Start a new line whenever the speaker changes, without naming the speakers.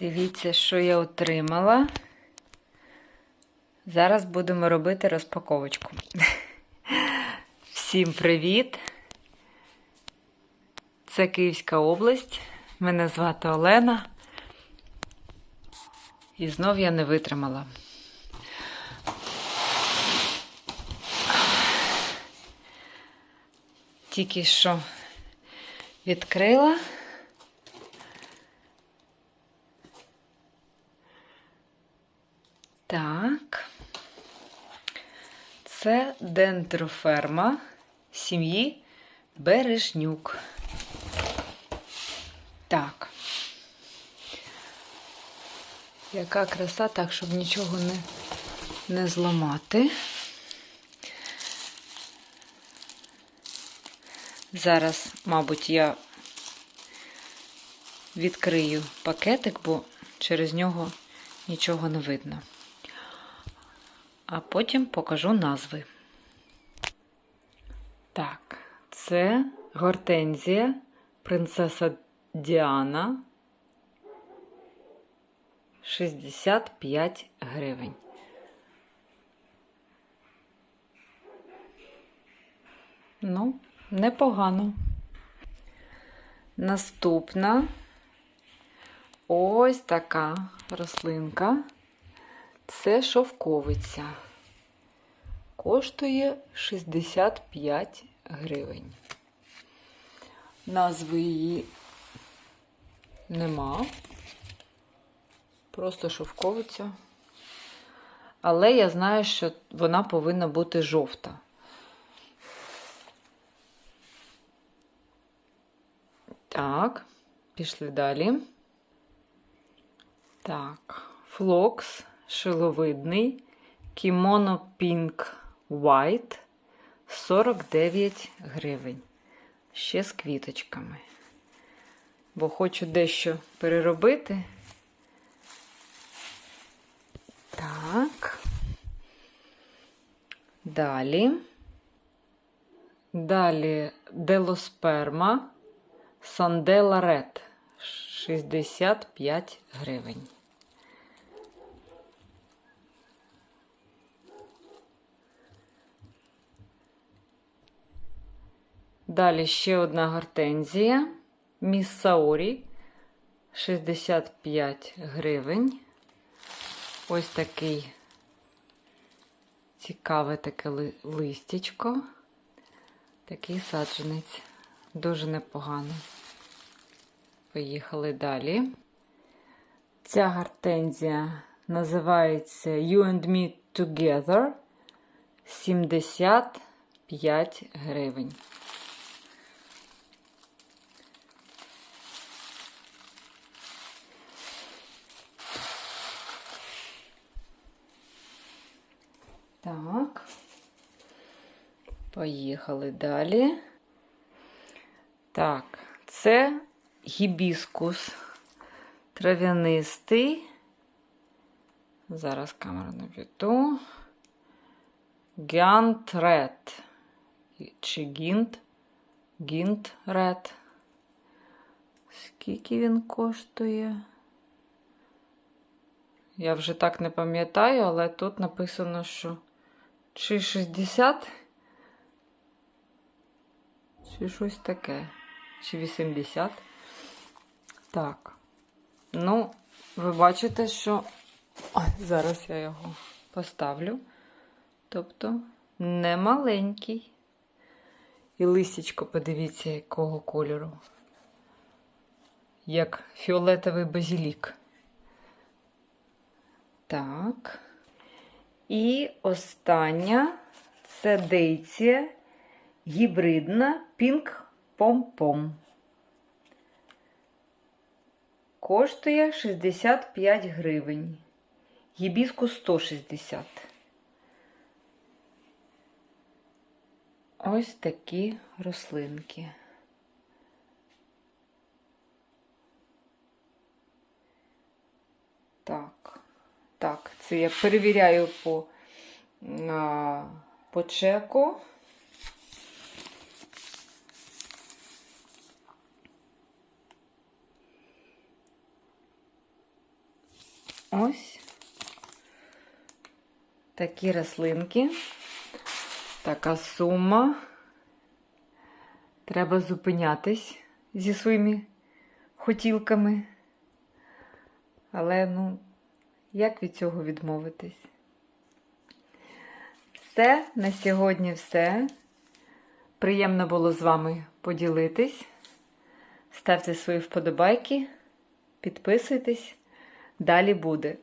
Дивіться, що я отримала. Зараз будемо робити розпаковочку. Всім привіт! Це Київська область. Мене звати Олена. І знов я не витримала. Тільки що відкрила. Так. Це дендроферма сім'ї Бережнюк. Так. Яка краса, так, щоб нічого не, не зламати. Зараз, мабуть, я відкрию пакетик, бо через нього нічого не видно. А потім покажу назви. Так, це гортензія, принцеса Діана. 65 гривень. Ну, непогано. Наступна ось така рослинка. Це шовковиця. Коштує 65 гривень. Назви її нема. Просто шовковиця. Але я знаю, що вона повинна бути жовта. Так, пішли далі. Так, флокс шиловидний, кімоно Pink White 49 гривень. Ще з квіточками. Бо хочу дещо переробити. Так. Далі. Далі Делосперма Сандела Ред 65 гривень. Далі ще одна гортензія. Міс Саорі 65 гривень. Ось такий цікаве таке ли- листячко. Такий саджанець. Дуже непогано. Поїхали далі. Ця гортензія називається You and Me Together 75 гривень. Так. Поїхали далі. Так, це гібіскус трав'янистий. Зараз камеру наведу. Гянт Ред. Чи Гінт? Гінт Ред. Скільки він коштує? Я вже так не пам'ятаю, але тут написано, що чи 60, чи щось таке, чи 80. Так. Ну, ви бачите, що. Ой, зараз я його поставлю. Тобто, не маленький. І листячко, подивіться, якого кольору. Як фіолетовий базілік. Так. І остання це дейція гібридна Pink Pom-Pom. Коштує 65 гривень. Гібіску 160. Ось такі рослинки. Так. Так, це я перевіряю по, а, по чеку. ось такі рослинки, така сума. Треба зупинятись зі своїми хотілками. Але, ну, як від цього відмовитись? Все, на сьогодні все. Приємно було з вами поділитись. Ставте свої вподобайки, підписуйтесь. Далі буде.